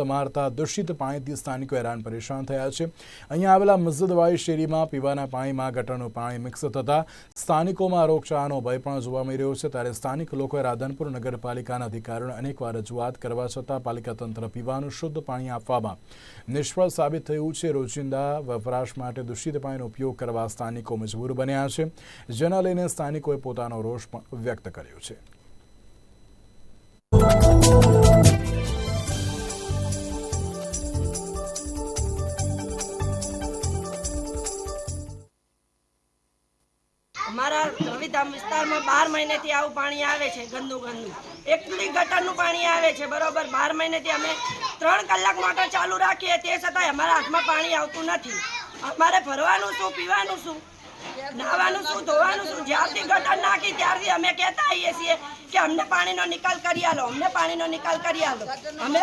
મારતા દૂષિત પાણીથી સ્થાનિકો હેરાન પરેશાન થયા છે. અહીંયા આવેલા મસ્જિદવાઈ શેરીમાં પીવાના પાણીમાં ગટરનું પાણી મિક્સ થતા સ્થાનિકોમાં રોગચાળાનો ભય પણ જોવા મળી રહ્યો છે. ત્યારે સ્થાનિક લોકોએ રાધનપુર નગરપાલિકાના અધિકારીઓને અનેકવાર રજૂઆત કરવા છતાં પાલિકા તંત્ર પીવાનું શુદ્ધ પાણી આપવામાં નિષ્ફળ સાબિત થયું છે. રોજિંદા વપરાશ માટે દૂષિત પાણીનો ઉપયોગ કરવા સ્થાનિકો મજબૂર બન્યા છે. જેના લઈને સ્થાનિકોએ પોતાનો રોષ પણ વ્યક્ત કર્યો છે. અમારા રવિધામ વિસ્તારમાં બાર મહિનેથી આવું પાણી આવે છે ગંદુ ગંદુ. એકલી ગટરનું પાણી આવે છે, બરોબર? બાર મહિનેથી અમે ત્રણ કલાક મોટર ચાલુ રાખીએ તે છતાંય અમારા હાથમાં પાણી આવતું નથી. અમારે ભરવાનું શું, પીવાનું શું? નાવાનું શું, ધોવાનું શું? જ્યારથી ગટર નાખી ત્યારથી અમે કહેતા આવીએ છીએ કે અમને પાણીનો નિકાલ કરી આલો, અમને પાણીનો નિકાલ કરી આલો. અમે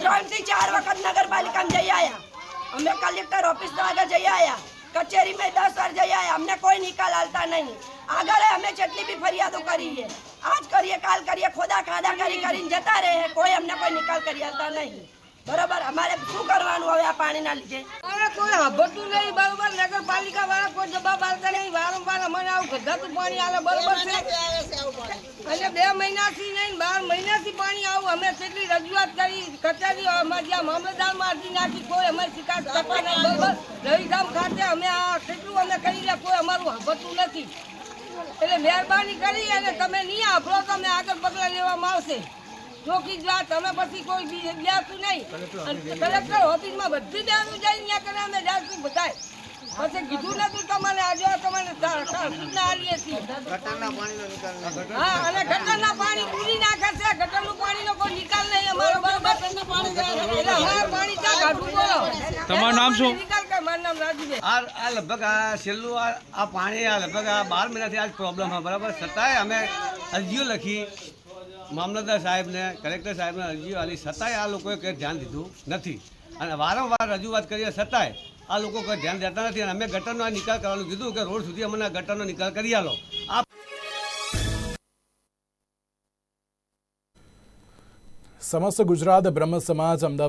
ત્રણથી ચાર વખત નગરપાલિકામાં જઈ આવ્યા અમે કલેક્ટર ઓફિસ આગળ જઈ આવ્યા કચેરીમાં દસ વાર જઈ અમને કોઈ નિકાલ હાલતા નહીં. આગળ અમે જેટલી બી ફરિયાદો કરીએ આજ કરીએ કાલ કરીએ ખોદા ખાદા કરી કરીને જતા રહે કોઈ અમને કોઈ નિકાલ કરી હાલતા નહીં. બરોબર? અમારે શું કરવાનું હવે આ પાણીના લીધે? કોઈ સાંભળતું નહીં બરોબર? નગરપાલિકા વાળા કોઈ જવાબ આપતા નહીં. વારંવાર અમને આવું ગધાતું પાણી આવે બરોબર છે? અને બે મહિનાથી નહીં બાર મહિનાથી પાણી આવું. અમે કેટલી રજૂઆત કરી કચેરી અમારી જ્યાં મામલતદારમાં અરજી નાખી કોઈ અમે શિકાયત કરતા નહીં બરોબર? રવિધામ કેટલું કરી રહ્યા કોઈ અમારું સાંભળતું નથી. એટલે મહેરબાની કરી અને તમે નહીં આપો તમે આગળ પગલાં લેવામાં આવશે ચોકી જ વાત અમે પછી કોઈ બીજે જાતું નહીં. અને કલેક્ટર ઓફિસમાં બધી જાણવું જાય ત્યાં કરે અમે જાતું બધાય. પછી કીધું નતું તમારે આજે તમારે આલીએ છીએ. હા અને ગટરના પાણી પૂરી નાખે છે. ગટરનું પાણીનો કોઈ નિકાલ નહીં અમારો. બરોબર પાણી તમારું નામ શું? મારું રાજુભાઈ આ આ લગભગ આ છેલ્લું આ આ પાણી આ લગભગ આ બાર મહિનાથી આજ પ્રોબ્લેમ છે બરાબર? છતાંય અમે અરજીઓ લખી. મામલતદાર સાહેબને કલેક્ટર સાહેબને અરજીઓ આલી છતાંય આ લોકોએ કંઈ ધ્યાન દીધું નથી. અને વારંવાર રજૂઆત કરીએ છતાંય આ લોકો કોઈ ધ્યાન દેતા નથી. અને અમે ગટરનો આ નિકાલ કરવાનું કીધું કે રોડ સુધી અમને ગટરનો નિકાલ કરી આલો. આ સમસ્ત ગુજરાત બ્રહ્મ સમાજ અમદાવાદ